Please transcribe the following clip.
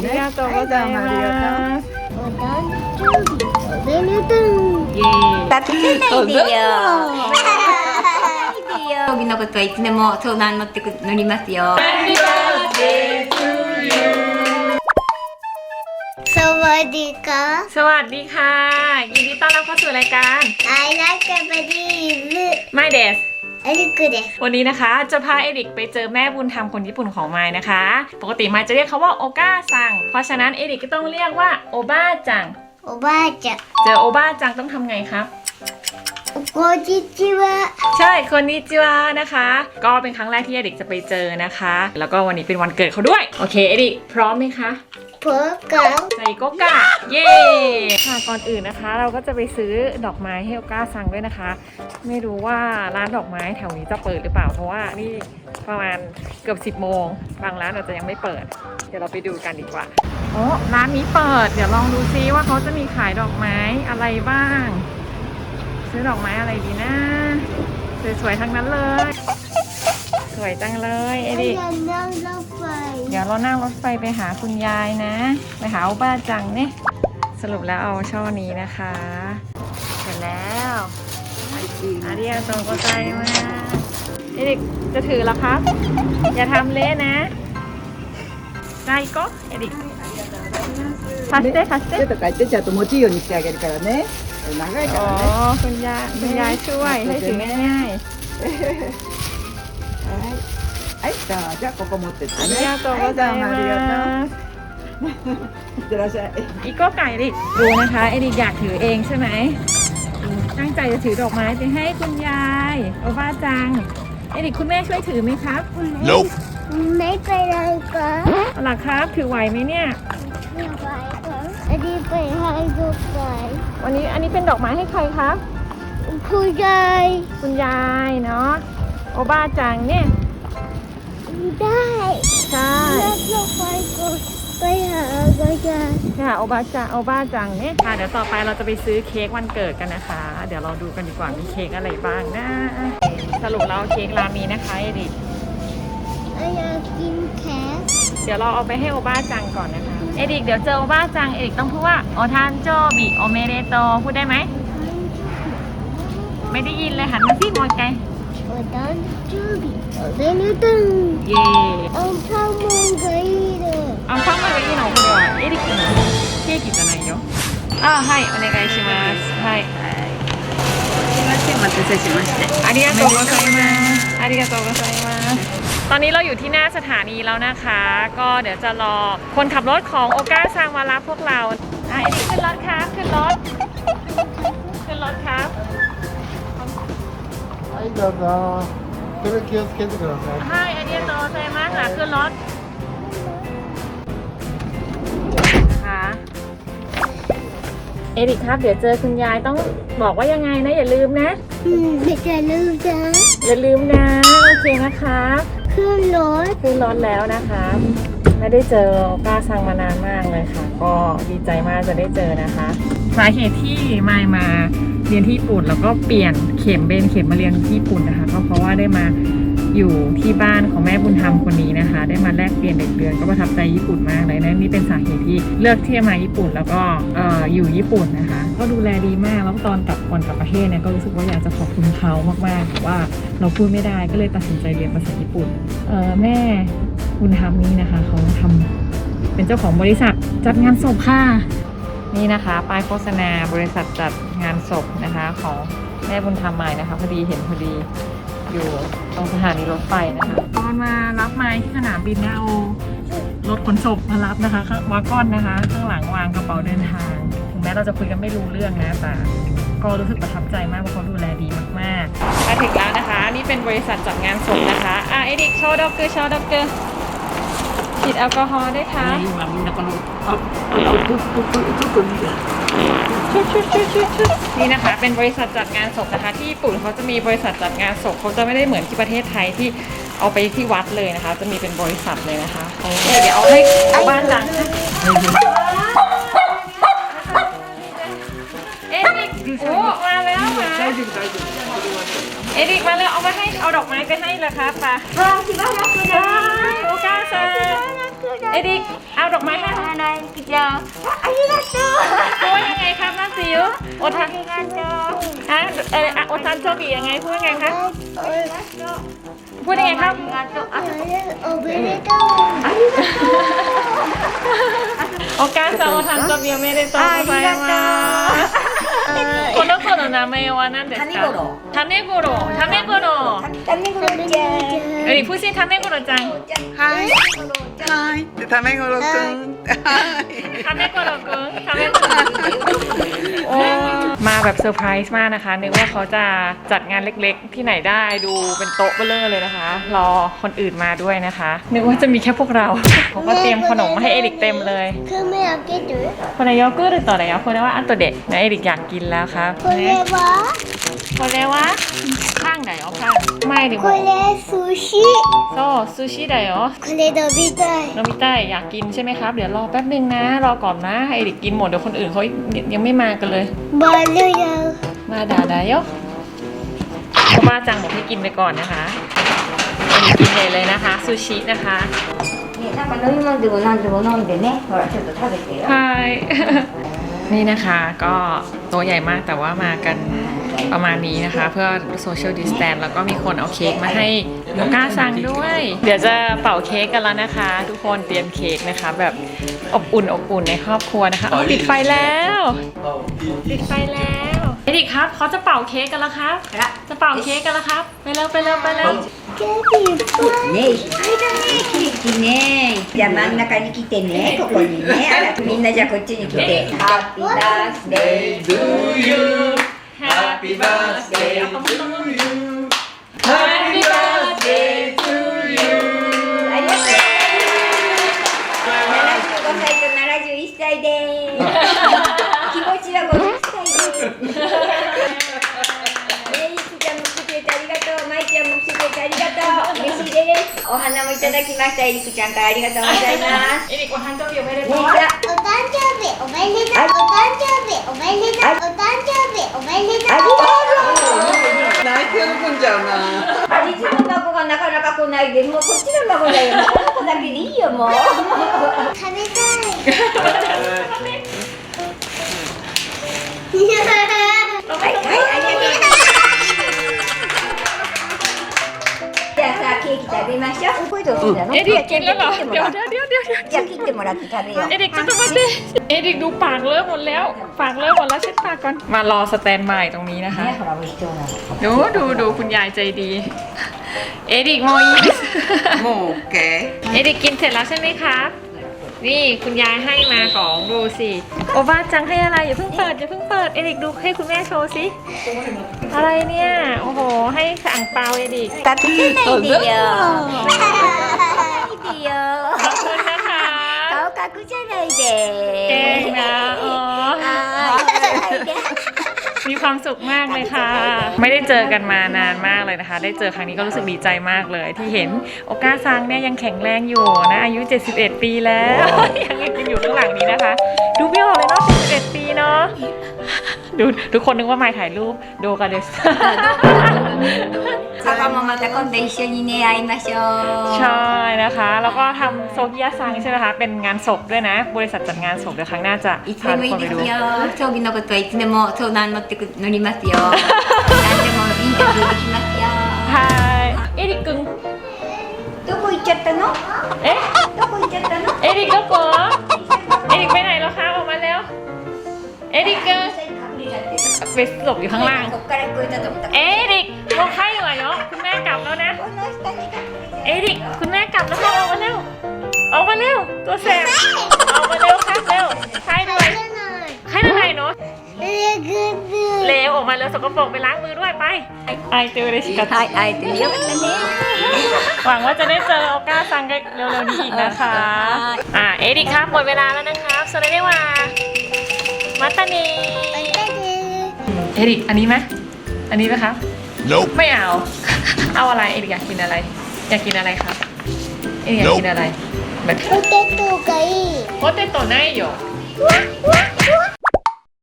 ありがとうございます。おめでとう。イエ。ないでよ。僕のことはいつでも相談乗ってく乗ります。よ。สวัสดีครัสวัสดีค่ะ ยินดีต้อนรับเข้าสู่รายการไม่เด เอริกเดวันนี้นะคะจะพาเอริกไปเจอแม่บุญธรรมคนญี่ปุ่นของไมายนะคะ ปกติไมายจะเรียกเขาว่าโอก้าซัง เพราะฉะนั้นเอริกก็ต้องเรียกว่าโอบ้าจัง โอบาจังเจอโอบ้าจังต้องทำไงครับ โกจิจิวะใช่คนนี้จิวานะคะ ก็เป็นครั้งแรกที่เอริกจะไปเจอนะคะ แล้วก็วันนี้เป็นวันเกิดเขาด้วย โอเคเอริกพร้อมไหมคะ พวกเขาใส่โกกะเย้ค่ะก่อนอื่นนะคะ เราก็จะไปซื้อดอกไม้ให้โอก้าซังด้วยนะคะ ไม่รู้ว่าร้านดอกไม้แถวนี้จะเปิดหรือเปล่าเพราะว่านี่ประมาณเกือบ 10 โมง บางร้านอาจจะยังไม่เปิด เดี๋ยวเราไปดูกันดีกว่าโอ้ร้านนี้เปิด เดี๋ยวลองดูซิว่าเขาจะมีขายดอกไม้อะไรบ้าง ซื้อดอกไม้อะไรดีนะสวยๆทั้งนั้นเลย วยจังเลยเอดิ อย่านั่งรถไฟ เดี๋ยวเรานั่งรถไฟไปหาคุณยายนะ ไปหาอุบ้าจังเนี่ยสรุปแล้วเอาช่อนี้นะคะเสร็จแล้วอาเดียโตโกใจมาเอริกจะถือแล้วครับ อย่าทำเละนะได้ก็เอริกพัสเต้พัสเต้ 手とか言ってちゃんと持ちいいようにしてあげるからね長いか อ๋อ らね คุณยายคุณยายช่วยให้ถือง่าย はい はいじゃあじゃあここ持ってってๆอา ね เดียโตโก はい ใจ どうも มา ありがとういってらっしゃい อีกก็ไก่ดิดูนะคะเอริกอยากถือเองใช่ไหมตั้งใจจะถือดอกไม้ไปให้คุณยายโอบ้าจัง เอริกคุณแม่ช่วยถือไหมครับ Nope ไม่ไปเลยค่ะ เอาล่ะครับ ถือไหวไหมเนี่ย ไม่ไปค่ะอันนี้ไปให้ดูไป วันนี้อันนี้เป็นดอกไม้ให้ใครครับ คุณยาย คุณยายเนาะ โอ บ้าจังเนี่ย ได้ใช่นั่งรถไฟก่อนไปหาคุณยายค่ะโอบ้าจังโอบ้าจังเนี่ยค่ะ เดี๋ยวต่อไปเราจะไปซื้อเค้กวันเกิดกันนะคะ เดี๋ยวเราดูกันดีกว่ามีเค้กอะไรบ้างนะสรุปแล้วเค้กร้านนี้นะคะเอริกอยากกินแคสเดี๋ยวเราเอาไปให้โอบ้าจังก่อนนะคะเอริกเดี๋ยวเจอโอบ้าจังเอริกต้องพูดว่าโอทานโจบิโอเมเดโตพูดได้ไหมไม่ได้ยินเลยหันมาที่มองไกล Adan Jubi. Adan Adan. 예. 엄청난 가이 드. 앙팡마가 이 나오고 요. 에릭이는 케이크잖아 요. 아, 하 이, お願いします.하 이. すいません、お待たせしまして。ありがとうございます。ありがとうございます。ตอนนี้เราอยู่ที่หน้าสถานีแล้วนะคะ ก็เดี๋ยวจะรอคนขับรถของโอกาซังมารับพวกเราอะเอ็ดี้ขึ้นรถครับขึ้นรถ はい、どうぞ。それ気をつけてください。 ให้อาเดียโตใจมากค่ะขึ้นรถนะคะเอริกครับ เดี๋ยวเจอคุณยายต้องบอกว่ายังไงนะ อย่าลืมนะ อืมไม่จะลืมจ้ะ อย่าลืมนะ โอเคนะคะ ขึ้นรถ ขึ้นรถแล้วนะคะ ไม่ได้เจอโอก้าซังมานานมากเลยค่ะ ก็ดีใจมากจะได้เจอนะคะ สาเหตุที่มายมาเรียนที่ญี่ปุ่น แล้วก็เปลี่ยนเข็มเบนเข็มมาเรียนที่ญี่ปุ่นนะคะ ก็เพราะว่าได้มาอยู่ที่บ้านของแม่บุญธรรมคนนี้นะคะ ได้มาแลกเปลี่ยนเด็กเดือนก็ประทับใจญี่ปุ่นมากเลยนะนี่เป็นสาเหตุที่เลือกที่จะมาญี่ปุ่นแล้วก็ออยู่ญี่ปุ่นนะคะ ก็ดูแลดีมากแล้วตอนกลับก่อนกลับประเทศเนี่ยก็รู้สึกว่าอยากจะขอบคุณเขามากๆแต่ว่าเราพูดไม่ได้ก็เลยตัดสินใจเรียนภาษาญี่ปุ่นแม่คุณทำนี่นะคะเขาทำเป็นเจ้าของบริษัทจัดงานศพค่ะ นี่นะคะป้ายโฆษณาบริษัทจัดงานศพนะคะของแม่บุญธรรมใหม่นะคะพอดีเห็นพอดีอยู่ตรงสถานีรถไฟนะคะตอนมารับไม้ที่สนามบินเนี่ยเอารถขนศพมารับนะคะข้างวากอนนะคะข้างหลังวางกระเป๋าเดินทาง ถึงแม้เราจะคุยกันไม่รู้เรื่องนะแต่ก็รู้สึกประทับใจมากเพราะเขาดูแลดีมากๆมาถึงแล้วนะคะ นี่เป็นบริษัทจัดงานศพนะคะอะเอดิกโชว์ด็อกเกอร์โชว์ด็อกเกอร์ ดแอลกอฮอล์ด้วยค่ะนี่มนาเอากทุกทุกทุกชุดชุดชุดชุดชุดนี่นะคะ เป็นบริษัทจัดงานศพนะคะที่ญี่ปุ่นเขาจะมีบริษัทจัดงานศพเขาจะไม่ได้เหมือนที่ประเทศไทยที่เอาไปที่วัดเลยนะคะ จะมีเป็นบริษัทเลยนะคะเดี๋ยวเอาให้เอาบ้านหลังเอริกโอ้มาแล้วค่ะเอริกมาแล้วเอามาให้เอาดอกไม้ไปให้เหรอคะป่ะคุณว่ากคุณนะโอ้ก้าเซ เอดิกเอาดอกไม้มาอะไรกิจยาอันนี้นะจ๊ะพูดยังไงครับน้าซิวโอทันฮะเออโอทันโชบียังไงพูดยังไงคะพูดยังไงครับโอกาสโอทันโอบีไม่ได้ต้องไปมา この子の名前は何ですか？種頃種頃種頃え、ふし種頃ちゃん。はい。はい。くん。はい。種頃くん。 แบบเซอร์ไพรส์มากนะคะ นึกว่าเขาจะจัดงานเล็กๆ ที่ไหนได้ดูเป็นโต๊ะเบลเลอร์เลยนะคะ รอคนอื่นมาด้วยนะคะ นึกว่าจะมีแค่พวกเราเขาก็เตรียมขนมมาให้เอริกเต็มเลยคือไม่เอากินหรือคนนายกก็เลยต่อไหนายกคนนี้ว่าอันตัวเด็กนะเอริกอยากกินแล้วครับคนเลยวะ างไหนอ๋อข้างไม่ดิ これ寿司。 โซ่ซูชิだよ これ飲みたい。 โนมิต้าอยากกินใช่ไหมครับ เดี๋ยวรอแป๊บนึงนะ รอก่อนนะให้เอริกกินหมดเดี๋ยวคนอื่นเขายังไม่มากันเลย バルヤ。 มาดาดายกเพราะว่าจังบอกให้กินไปก่อนนะคะเอริกกินเลยเลยนะคะซูชินะคะ ねなんか飲み物でも何でも飲んでねほらちょっと食べてよ ใช่ นี่นะคะก็โต๊ะใหญ่มากแต่ว่ามากัน ประมาณนี้นะคะ เพื่อโซเชียลดิสแตนแล้วก็มีคนเอาเค้กมาให้โยก้าสั่งด้วย เดี๋ยวจะเป่าเค้กกันแล้วนะคะ ทุกคนเตรียมเค้กนะคะ แบบอบอุ่นอบอุ่นในครอบครัวนะคะเอาปิดไฟแล้ว ปิดไฟแล้วเอดิกครับเขาจะเป่าเค้กกันแล้วครับ ほら จะเป่าเค้กกันแล้วครับ ไปเร็วไปเร็วไปเร็ว ケーキいっぱい。ねいっぱいだねケーキねじゃあ真ん中に来てねここにねあらみんなじゃあこっちに来てハッピーバースデー Happy birthday to you. Happy birthday to you. ありがとう75歳と71歳です気持ちは50歳ですちゃんも来てくれてありがとうマイちゃんも来てくれてありがとう嬉しいですお花もいただきましたエリクちゃんからありがとうございますエリ誕生日おめでとうお誕生日おめでとうお誕生日おめでとうお誕生日おめでとう。ありがと泣いて喜んじゃうな。う実の孫がなかなか来ないでもうこっちの孫だよもうこの子だけでいいよもう。食べたい。はいはいありがとうケーキ食べましょうこれどうするんだろう เอดิกกินแล้วเหรอ 切っても เดี๋ยว らう เดี๋ยวเดี๋ยวเดี๋ยวเดี๋ยว じゃあ切ってもらって食べよう เอดิกจะต้องมาเต้เอดิกดูปากเลอะหมดแล้ว ปากเลอะหมดแล้วเช็ดปากก่อน มารอสแตนบายตรงนี้นะคะ ねほら美味しそうなの ดูดูดูคุณยายใจดี เอดิกโมอีส もう OK เอดิกกินเสร็จแล้วใช่ไหมครับ นี่คุณยายให้มาของดูสิ โอบ้าจังให้อะไรอย่าเพิ่งเปิดอย่าเพิ่งเปิด เอดิกดูให้คุณแม่โชว์สิ อะไรเนี่ย โอ้โห ให้อ่งเปาเลยดิตัดที่เอเดียวเดียวขอบคุณนะคะเขากักใช่เลยเด็กเก่งนะโอ้มีความสุขมากเลยค่ะ ไม่ได้เจอกันมานานมากเลยนะคะ ได้เจอครั้งนี้ก็รู้สึกดีใจมากเลย ที่เห็นโอกาซังเนี่ยยังแข็งแรงอยู่นะ อายุ 71 ปีแล้วยังยังอยู่ข้างหลังนี้นะคะ ดูวิ ไม่ออกเลยเนาะ71 ปีเนาะดูทุกคนนึกว่าไม่ถ่ายรูปโดกันเดส パパもまた今度一緒にね会いましょう ใช่นะคะ แล้วก็ทำโซกิยาซังใช่ไหมคะ เป็นงานศพด้วยนะ บริษัทจัดงานศพเดี๋ยวครั้งหน้าจะ いつ พา でも ทุก い ค い น で ไป す ดู よ葬儀のことはいつでも相談乗ってく乗りますよ何でもインタビューできますよ ใช่เอริกกึง どこ行っちゃったの เอ๊ะ どこ行っちゃったの เอริก ดิกไปไหนแล้วคะออกมาแล้ว เอดิกเกอร์ไปหลบอยู่ข้างล่าง เอดิกโมไข่ยู่อยเนาะคุณแม่กลับแล้วนะ เอดิกคุณแม่กลับแล้วค่ะออกมาเร็วออกมาเร็วตัวแสบออกมาเร็วค่ะเร็วไข่หน่ยไข่หน่ยเนาะเร็วออกมาเร็วสกปรกไปล้างมือด้วยไปไอติวเลยชิกี้พายไอเจอเยอะไหวังว่าจะได้เจอโอก้าสังกันเร็วๆนี้อีกนะคะ อ่าเอดิครับหมดเวลาแล้วนะครับสวัสดีว่ามัตตานีเอดิอันนี้ไหมอันนี้ไหมครับ nope. ไม่เอา เอาอะไรเอดิอยากกินอะไร อยากกินอะไรครับเอดิอยากกินอะไรแบบโปเตโต้ไก่โปเตโต้ไนโย